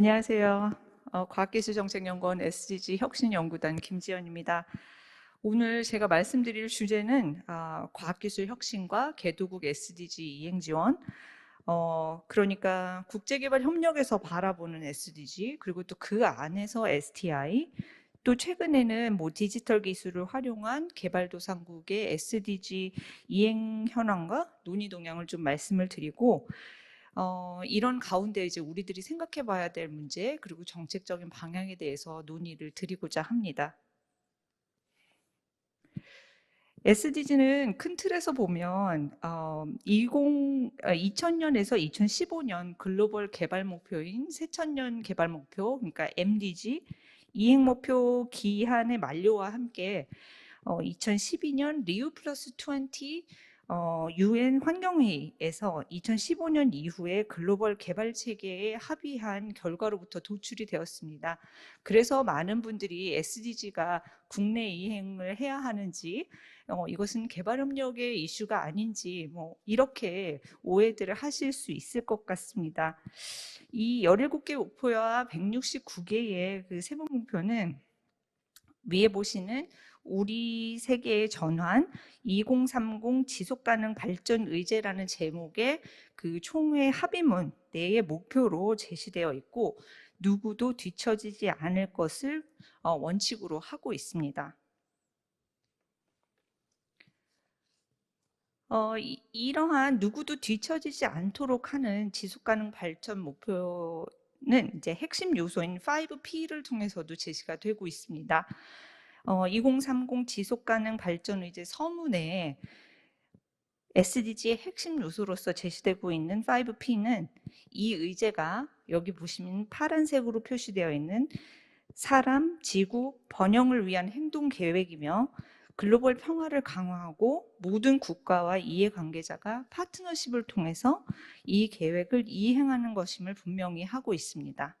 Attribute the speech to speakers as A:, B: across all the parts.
A: 안녕하세요. 어, 과학기술정책연구원 SDG 혁신연구단 김지연입니다. 오늘 제가 말씀드릴 주제는 아, 과학기술 혁신과 개도국 SDG 이행 지원, 어, 그러니까 국제개발 협력에서 바라보는 SDG, 그리고 또 그 안에서 STI, 또 최근에는 뭐 디지털 기술을 활용한 개발도상국의 SDG 이행 현황과 논의 동향을 좀 말씀을 드리고 어, 이런 가운데 이제 우리들이 생각해 봐야 될 문제 그리고 정책적인 방향에 대해서 논의를 드리고자 합니다. SDG는 큰 틀에서 보면 어, 20, 2000년에서 2015년 글로벌 개발 목표인 새천년 개발 목표, 그러니까 MDG 이행 목표 기한의 만료와 함께 어, 2012년 리우 플러스 20 어, UN 환경회의에서 2015년 이후에 글로벌 개발 체계에 합의한 결과로부터 도출이 되었습니다. 그래서 많은 분들이 SDG가 국내 이행을 해야 하는지 어, 이것은 개발 협력의 이슈가 아닌지 뭐 이렇게 오해들을 하실 수 있을 것 같습니다. 이 17개 목표와 169개의 그 세부 목표는 위에 보시는 우리 세계의 전환 2030 지속가능 발전 의제라는 제목의 그 총회 합의문 내의 목표로 제시되어 있고 누구도 뒤처지지 않을 것을 어, 원칙으로 하고 있습니다. 어, 이, 러한 누구도 뒤처지지 않도록 하는 지속가능 발전 목표는 이제 핵심 요소인 5P를 통해서도 제시가 되고 있습니다. 어, 2030 지속가능 발전 의제 서문에 SDG의 핵심 요소로서 제시되고 있는 5P는 이 의제가 여기 보시면 파란색으로 표시되어 있는 사람, 지구, 번영을 위한 행동 계획이며 글로벌 평화를 강화하고 모든 국가와 이해관계자가 파트너십을 통해서 이 계획을 이행하는 것임을 분명히 하고 있습니다.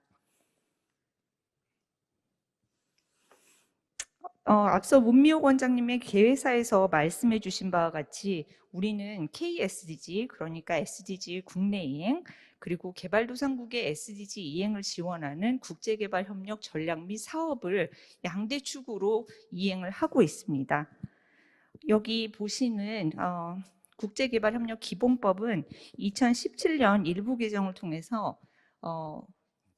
A: 어, 앞서 문미호 원장님의 개회사에서 말씀해 주신 바와 같이 우리는 KSDG, 그러니까 SDG 국내 이행, 그리고 개발도상국의 SDG 이행을 지원하는 국제개발협력 전략 및 사업을 양대 축으로 이행을 하고 있습니다. 여기 보시는 어, 국제개발협력 기본법은 2017년 일부 개정을 통해서 어,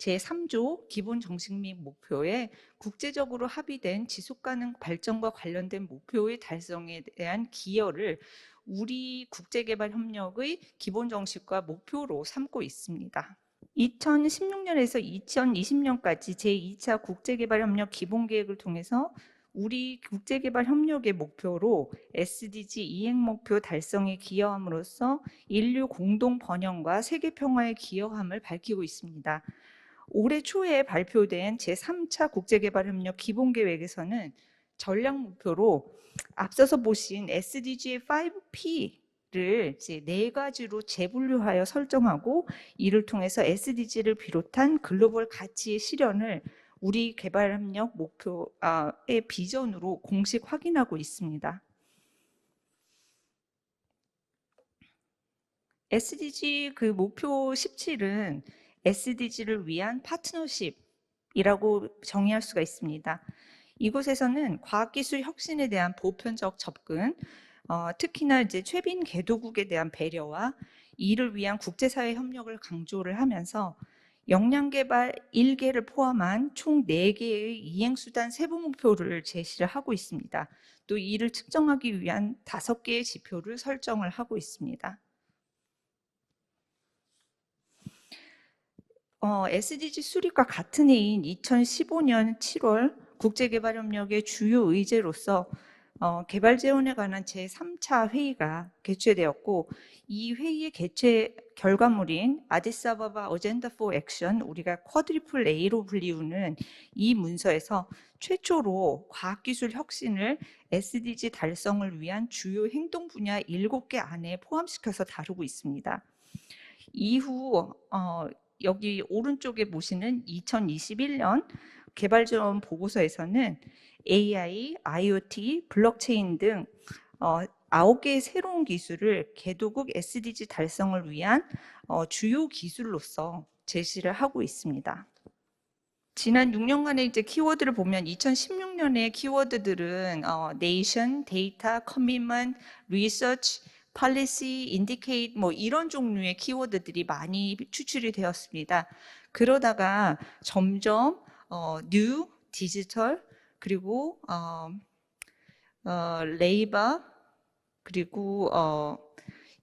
A: 제3조 기본 정식 및 목표에 국제적으로 합의된 지속 가능 발전과 관련된 목표의 달성에 대한 기여를 우리 국제개발 협력의 기본 정식과 목표로 삼고 있습니다. 2016년에서 2020년까지 제2차 국제개발협력 기본계획을 통해서 우리 국제개발 협력의 목표로 SDG 이행 목표 달성에 기여함으로써 인류 공동 번영과 세계 평화에 기여함을 밝히고 있습니다. 올해 초에 발표된 제3차 국제개발협력 기본계획에서는 전략 목표로 앞서서 보신 SDG의 5P를 이제 네 가지로 재분류하여 설정하고 이를 통해서 SDG를 비롯한 글로벌 가치의 실현을 우리 개발협력 목표의 비전으로 공식 확인하고 있습니다. SDG 그 목표 17은 SDG를 위한 파트너십이라고 정의할 수가 있습니다. 이곳에서는 과학기술 혁신에 대한 보편적 접근, 어, 특히나 이제 최빈 개도국에 대한 배려와 이를 위한 국제사회 협력을 강조를 하면서 역량 개발 1개를 포함한 총 4개의 이행수단 세부 목표를 제시를 하고 있습니다. 또 이를 측정하기 위한 5개의 지표를 설정을 하고 있습니다. 어, SDG 수립과 같은 해인 2015년 7월 국제개발협력의 주요 의제로서 어, 개발 재원에 관한 제3차 회의가 개최되었고 이 회의의 개최 결과물인 아디사바바 어젠다 포 액션 우리가 쿼드리플 A로 불리우는 이 문서에서 최초로 과학기술 혁신을 SDG 달성을 위한 주요 행동 분야 7개 안에 포함시켜서 다루고 있습니다. 이후 어, 여기 오른쪽에 보시는 2021년 개발지원 보고서에서는 AI, IoT, 블록체인 등 어, 9개의 새로운 기술을 개도국 SDG 달성을 위한 어, 주요 기술로서 제시를 하고 있습니다. 지난 6년간의 이제 키워드를 보면 2016년의 키워드들은 어, nation, data, commitment, research, policy, indicate 뭐 이런 종류의 키워드들이 많이 추출이 되었습니다. 그러다가 점점 어, new, digital 그리고 어, 어, labor 그리고 어,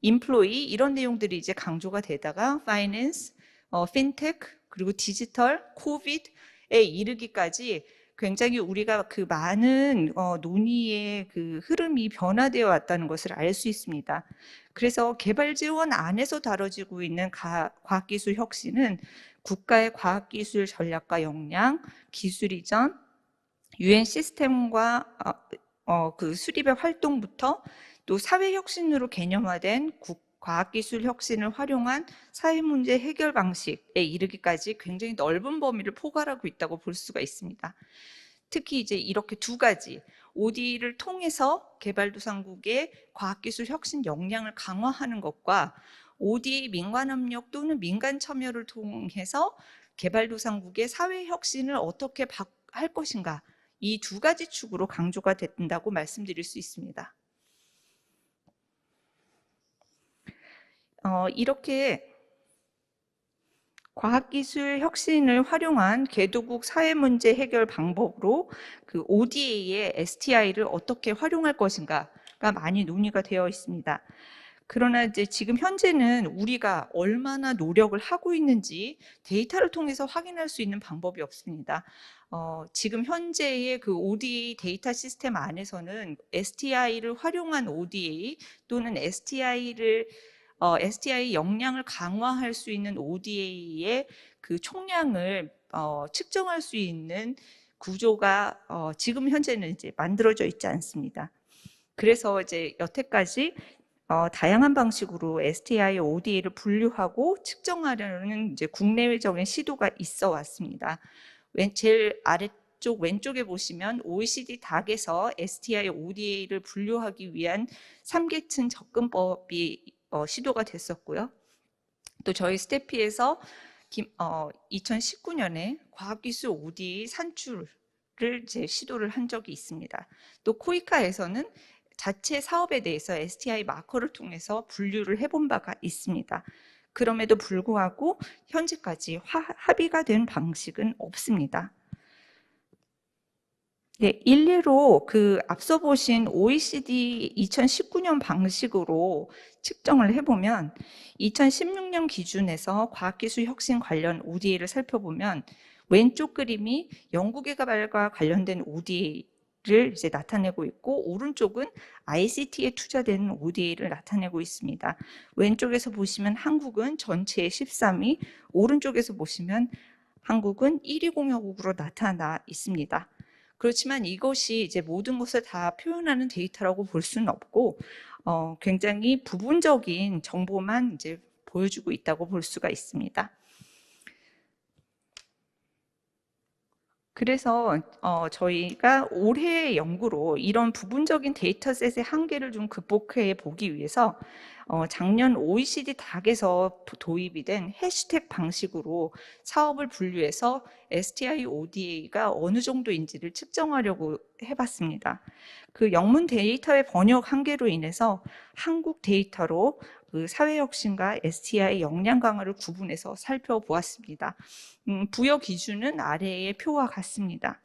A: employee 이런 내용들이 이제 강조가 되다가 finance, 어, fintech 그리고 디지털, 코비드에 이르기까지 굉장히 우리가 그 많은 어, 논의의 그 흐름이 변화되어 왔다는 것을 알 수 있습니다. 그래서 개발 지원 안에서 다뤄지고 있는 가, 과학기술 혁신은 국가의 과학기술 전략과 역량, 기술 이전, 유엔 시스템과 어, 어, 그 수립의 활동부터 또 사회 혁신으로 개념화된 국 과학기술 혁신을 활용한 사회 문제 해결 방식에 이르기까지 굉장히 넓은 범위를 포괄하고 있다고 볼 수가 있습니다. 특히 이제 이렇게 두 가지 OD를 통해서 개발도상국의 과학기술 혁신 역량을 강화하는 것과 OD 민관 협력 또는 민간 참여를 통해서 개발도상국의 사회 혁신을 어떻게 할 것인가 이 두 가지 축으로 강조가 된다고 말씀드릴 수 있습니다. 어, 이렇게 과학기술 혁신을 활용한 개도국 사회문제 해결 방법으로 그 ODA의 STI를 어떻게 활용할 것인가가 많이 논의가 되어 있습니다. 그러나 이제 지금 현재는 우리가 얼마나 노력을 하고 있는지 데이터를 통해서 확인할 수 있는 방법이 없습니다. 어, 지금 현재의 그 ODA 데이터 시스템 안에서는 STI를 활용한 ODA 또는 STI를 어, STI 역량을 강화할 수 있는 ODA의 그 총량을 어, 측정할 수 있는 구조가 어, 지금 현재는 이제 만들어져 있지 않습니다. 그래서 이제 여태까지 어, 다양한 방식으로 STI, ODA를 분류하고 측정하려는 이제 국내외적인 시도가 있어 왔습니다. 왼, 제일 아래쪽 왼쪽에 보시면 OECD 닥에서 STI, ODA를 분류하기 위한 3계층 접근법이 어, 시도가 됐었고요. 또 저희 스태피에서 김, 어, 2019년에 과학기술 OD 산출을 이제 시도를 한 적이 있습니다. 또 코이카에서는 자체 사업에 대해서 STI 마커를 통해서 분류를 해본 바가 있습니다. 그럼에도 불구하고 현재까지 화, 합의가 된 방식은 없습니다. 네, 일례로 그 앞서 보신 OECD 2019년 방식으로 측정을 해보면 2016년 기준에서 과학기술 혁신 관련 ODA를 살펴보면 왼쪽 그림이 연구개 발과 관련된 ODA를 이제 나타내고 있고 오른쪽은 ICT에 투자되는 ODA를 나타내고 있습니다. 왼쪽에서 보시면 한국은 전체의 13위, 오른쪽에서 보시면 한국은 1위 공화국으로 나타나 있습니다. 그렇지만 이것이 이제 모든 것을 다 표현하는 데이터라고 볼 수는 없고 어, 굉장히 부분적인 정보만 이제 보여주고 있다고 볼 수가 있습니다. 그래서 어, 저희가 올해의 연구로 이런 부분적인 데이터셋의 한계를 좀 극복해 보기 위해서 어, 작년 OECD 닥에서 도입이 된 해시태그 방식으로 사업을 분류해서 STI ODA가 어느 정도인지를 측정하려고 해봤습니다. 그 영문 데이터의 번역 한계로 인해서 한국 데이터로 그 사회혁신과 STI 역량 강화를 구분해서 살펴보았습니다. 음, 부여 기준은 아래의 표와 같습니다.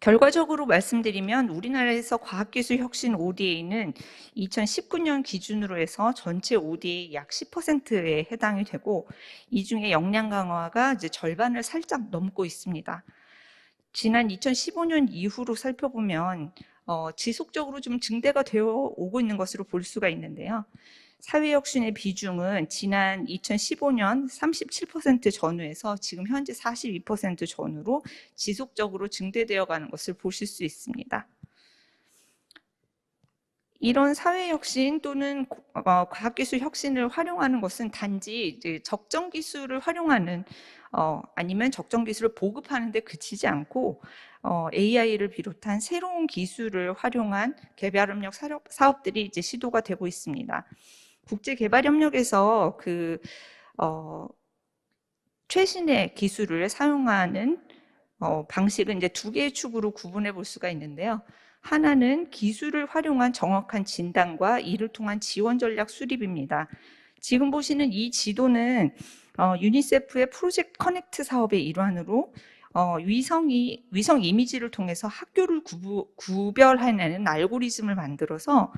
A: 결과적으로 말씀드리면 우리나라에서 과학기술 혁신 ODA는 2019년 기준으로 해서 전체 ODA 약 10%에 해당이 되고 이 중에 역량 강화가 이제 절반을 살짝 넘고 있습니다. 지난 2015년 이후로 살펴보면 어, 지속적으로 좀 증대가 되어 오고 있는 것으로 볼 수가 있는데요. 사회혁신의 비중은 지난 2015년 37% 전후에서 지금 현재 42% 전후로 지속적으로 증대되어 가는 것을 보실 수 있습니다. 이런 사회 혁신 또는 어, 과학기술 혁신을 활용하는 것은 단지 적정 기술을 활용하는 어, 아니면 적정 기술을 보급하는 데 그치지 않고 어, AI를 비롯한 새로운 기술을 활용한 개발협력 사업들이 이제 시도가 되고 있습니다. 국제개발협력에서 그, 어, 최신의 기술을 사용하는 어, 방식은 이제 두 개의 축으로 구분해 볼 수가 있는데요. 하나는 기술을 활용한 정확한 진단과 이를 통한 지원 전략 수립입니다. 지금 보시는 이 지도는 어, 유니세프의 프로젝트 커넥트 사업의 일환으로 어, 위성이 위성 이미지를 통해서 학교를 구부, 구별해내는 알고리즘을 만들어서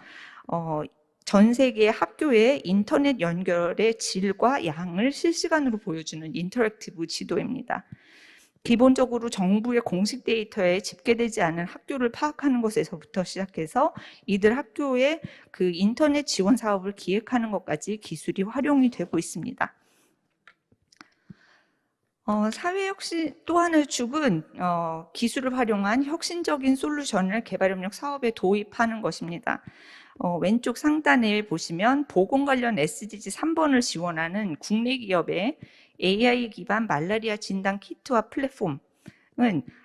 A: 어, 전 세계 학교의 인터넷 연결의 질과 양을 실시간으로 보여주는 인터랙티브 지도입니다. 기본적으로 정부의 공식 데이터에 집계되지 않은 학교를 파악하는 것에서부터 시작해서 이들 학교의 그 인터넷 지원 사업을 기획하는 것까지 기술이 활용이 되고 있습니다. 어, 사회 혁신 또 하나의 축은 어, 기술을 활용한 혁신적인 솔루션을 개발협력 사업에 도입하는 것입니다. 어, 왼쪽 상단에 보시면 보건 관련 SDG 3번을 지원하는 국내 기업의 AI 기반 말라리아 진단 키트와 플랫폼은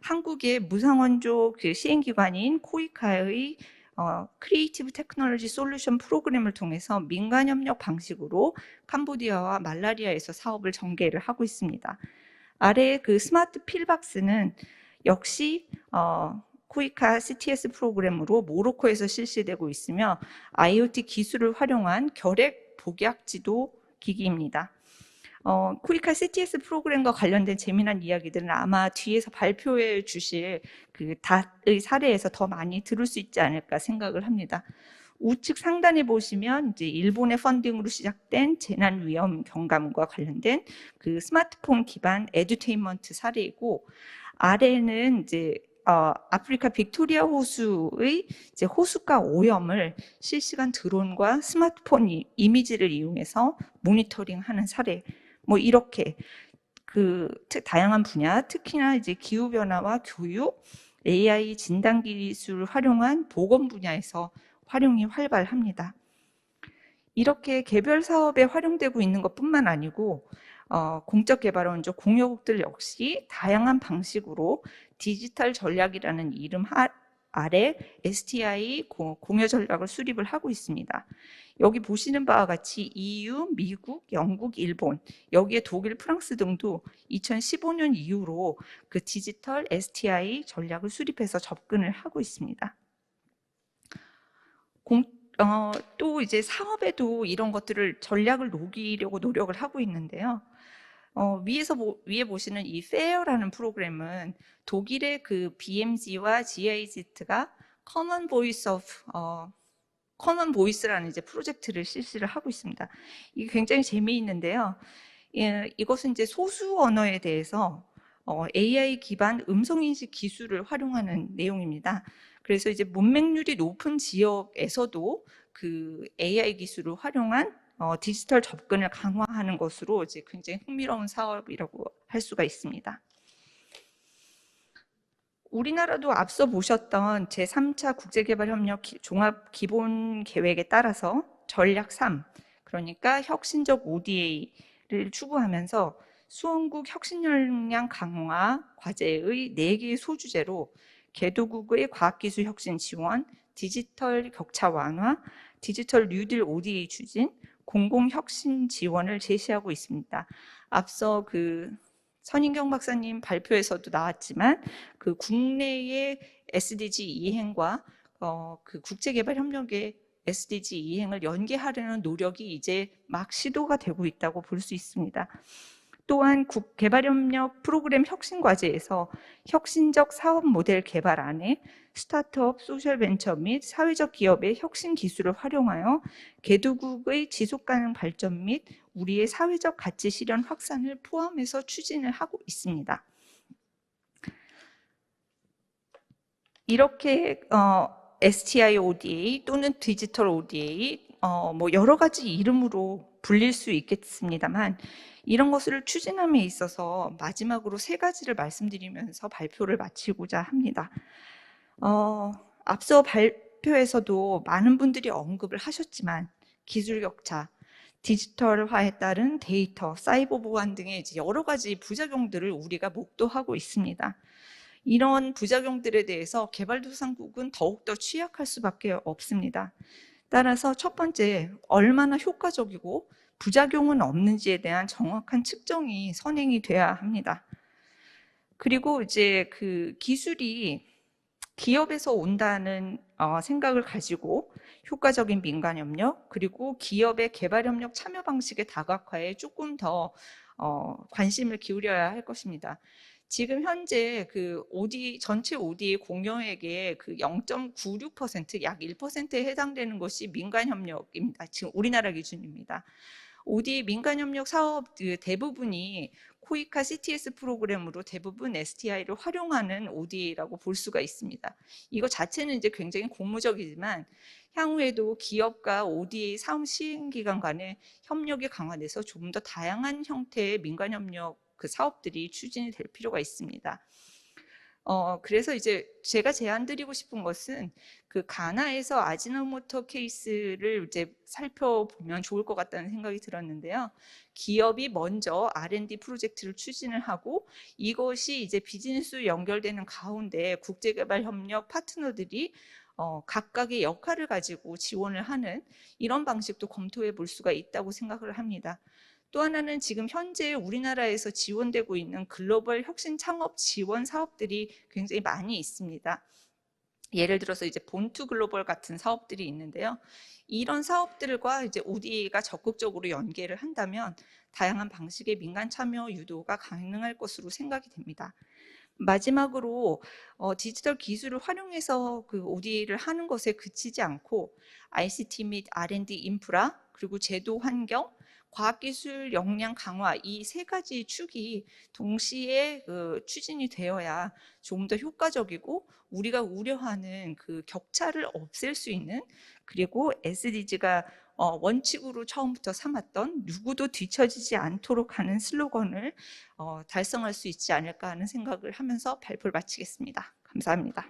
A: 한국의 무상원조 그 시행기관인 코이카의 어, 크리에이티브 테크놀로지 솔루션 프로그램을 통해서 민간 협력 방식으로 캄보디아와 말라리아에서 사업을 전개를 하고 있습니다. 아래 그 스마트 필박스는 역시 어, 코이카 CTS 프로그램으로 모로코에서 실시되고 있으며 IoT 기술을 활용한 결핵 복약 지도 기기입니다. 어, 코이카 CTS 프로그램과 관련된 재미난 이야기들은 아마 뒤에서 발표해 주실 그 닷의 사례에서 더 많이 들을 수 있지 않을까 생각을 합니다. 우측 상단에 보시면 이제 일본의 펀딩으로 시작된 재난 위험 경감과 관련된 그 스마트폰 기반 에듀테인먼트 사례이고 아래는 이제 어, 아프리카 빅토리아 호수의 이제 호수가 오염을 실시간 드론과 스마트폰 이, 이미지를 이용해서 모니터링하는 사례. 뭐 이렇게 그 다양한 분야, 특히나 이제 기후 변화와 교육, AI 진단 기술을 활용한 보건 분야에서 활용이 활발합니다. 이렇게 개별 사업에 활용되고 있는 것뿐만 아니고 어, 공적 개발 원조 공여국들 역시 다양한 방식으로 디지털 전략이라는 이름 하, 아래 STI 공여 전략을 수립을 하고 있습니다. 여기 보시는 바와 같이 EU, 미국, 영국, 일본, 여기에 독일, 프랑스 등도 2015년 이후로 그 디지털 STI 전략을 수립해서 접근을 하고 있습니다. 공, 어, 또 이제 사업에도 이런 것들을 전략을 녹이려고 노력을 하고 있는데요. 어, 위에서 보, 위에 보시는 이 FAIR라는 프로그램은 독일의 그 BMG와 GIZ가 Common Voice of 어, Common Voice라는 이제 프로젝트를 실시를 하고 있습니다. 이게 굉장히 재미있는데요. 예, 이것은 이제 소수 언어에 대해서 어, AI 기반 음성 인식 기술을 활용하는 내용입니다. 그래서 이제 문맹률이 높은 지역에서도 그 AI 기술을 활용한 어, 디지털 접근을 강화하는 것으로 이제 굉장히 흥미로운 사업이라고 할 수가 있습니다. 우리나라도 앞서 보셨던 제3차 국제개발협력 종합기본계획에 따라서 전략 3, 그러니까 혁신적 ODA를 추구하면서 수원국 혁신 역량 강화 과제의 4개의 소주제로 개도국의 과학기술 혁신 지원, 디지털 격차 완화, 디지털 뉴딜 ODA 추진, 공공혁신 지원을 제시하고 있습니다. 앞서 그 선인경 박사님 발표에서도 나왔지만 그 국내의 SDG 이행과 어, 그 국제개발협력의 SDG 이행을 연계하려는 노력이 이제 막 시도가 되고 있다고 볼 수 있습니다. 또한 개발협력 프로그램 혁신 과제에서 혁신적 사업 모델 개발 안에 스타트업, 소셜벤처 및 사회적 기업의 혁신 기술을 활용하여 개도국의 지속가능 발전 및 우리의 사회적 가치 실현 확산을 포함해서 추진을 하고 있습니다. 이렇게 어, STI ODA 또는 디지털 ODA 어, 뭐 여러 가지 이름으로 불릴 수 있겠습니다만 이런 것을 추진함에 있어서 마지막으로 세 가지를 말씀드리면서 발표를 마치고자 합니다. 어, 앞서 발표에서도 많은 분들이 언급을 하셨지만 기술 격차, 디지털화에 따른 데이터, 사이버 보안 등의 여러 가지 부작용들을 우리가 목도하고 있습니다. 이런 부작용들에 대해서 개발도상국은 더욱더 취약할 수밖에 없습니다. 따라서 첫 번째, 얼마나 효과적이고 부작용은 없는지에 대한 정확한 측정이 선행이 돼야 합니다. 그리고 이제 그 기술이 기업에서 온다는 어, 생각을 가지고 효과적인 민간 협력 그리고 기업의 개발 협력 참여 방식의 다각화에 조금 더 어, 관심을 기울여야 할 것입니다. 지금 현재 그 OD 전체 OD 공여액의 그 0.96%약 1%에 해당되는 것이 민간 협력입니다. 지금 우리나라 기준입니다. OD 민간 협력 사업 그 대부분이 코이카 CTS 프로그램으로 대부분 STI를 활용하는 ODA라고 볼 수가 있습니다. 이거 자체는 이제 굉장히 고무적이지만 향후에도 기업과 ODA 사업 시행 기관 간의 협력이 강화돼서 조금 더 다양한 형태의 민간 협력 그 사업들이 추진이 될 필요가 있습니다. 어, 그래서 이제 제가 제안 드리고 싶은 것은 그 가나에서 아지노모토 케이스를 이제 살펴보면 좋을 것 같다는 생각이 들었는데요. 기업이 먼저 R&D 프로젝트를 추진을 하고 이것이 이제 비즈니스 연결되는 가운데 국제개발 협력 파트너들이 어, 각각의 역할을 가지고 지원을 하는 이런 방식도 검토해 볼 수가 있다고 생각을 합니다. 또 하나는 지금 현재 우리나라에서 지원되고 있는 글로벌 혁신 창업 지원 사업들이 굉장히 많이 있습니다. 예를 들어서 이제 본투 글로벌 같은 사업들이 있는데요. 이런 사업들과 이제 ODA가 적극적으로 연계를 한다면 다양한 방식의 민간 참여 유도가 가능할 것으로 생각이 됩니다. 마지막으로 어, 디지털 기술을 활용해서 그 ODA를 하는 것에 그치지 않고 ICT 및 R&D 인프라 그리고 제도 환경 과학기술 역량 강화 이 세 가지 축이 동시에 그 추진이 되어야 좀 더 효과적이고 우리가 우려하는 그 격차를 없앨 수 있는 그리고 SDG가 어, 원칙으로 처음부터 삼았던 누구도 뒤처지지 않도록 하는 슬로건을 어, 달성할 수 있지 않을까 하는 생각을 하면서 발표를 마치겠습니다. 감사합니다.